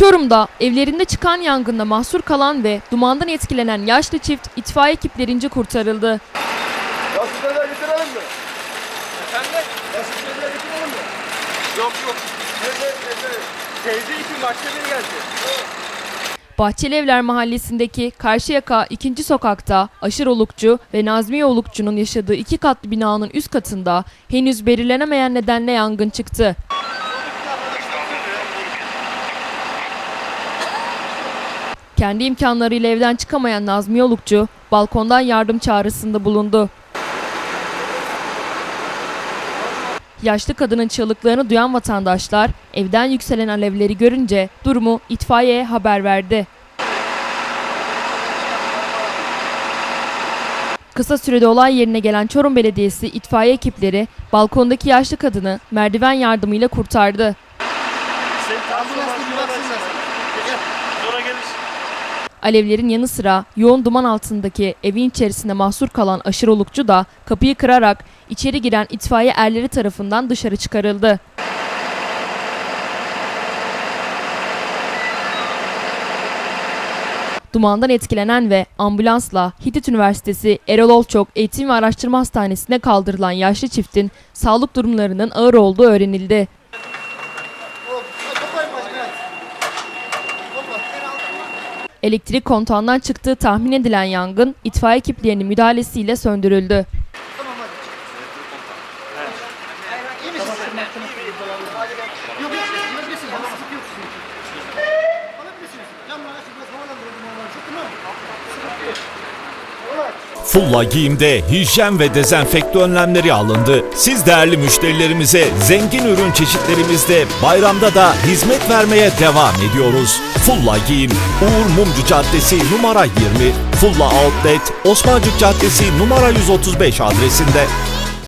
Çorum'da evlerinde çıkan yangında mahsur kalan ve dumandan etkilenen yaşlı çift itfaiye ekiplerince kurtarıldı. Şeyler getirelim mi? Efendim? Şeyler getirelim mi? Yok yok. Nerede? Nerede? Teyze için başka biri geldi. Bahçelievler Mahallesi'ndeki Karşıyaka 2. sokakta Aşır Olukçu ve Nazmiye Olukçu'nun yaşadığı iki katlı binanın üst katında henüz belirlenemeyen nedenle yangın çıktı. Kendi imkanlarıyla evden çıkamayan Nazmiye Olukçu balkondan yardım çağrısında bulundu. Yaşlı kadının çığlıklarını duyan vatandaşlar evden yükselen alevleri görünce durumu itfaiyeye haber verdi. Kısa sürede olay yerine gelen Çorum Belediyesi itfaiye ekipleri balkondaki yaşlı kadını merdiven yardımıyla kurtardı. Sonra gelir. Alevlerin yanı sıra yoğun duman altındaki evin içerisinde mahsur kalan aşır olukçu da kapıyı kırarak içeri giren itfaiye erleri tarafından dışarı çıkarıldı. Dumandan etkilenen ve ambulansla Hitit Üniversitesi Erol Olçok Eğitim ve Araştırma Hastanesi'ne kaldırılan yaşlı çiftin sağlık durumlarının ağır olduğu öğrenildi. Elektrik kontağından çıktığı tahmin edilen yangın itfaiye ekiplerinin müdahalesiyle söndürüldü. Yok Fulla giyimde hijyen ve dezenfekte önlemleri alındı. Siz değerli müşterilerimize zengin ürün çeşitlerimizde bayramda da hizmet vermeye devam ediyoruz. Fulla giyim Uğur Mumcu Caddesi numara 20, Fulla Outlet Osmancık Caddesi numara 135 adresinde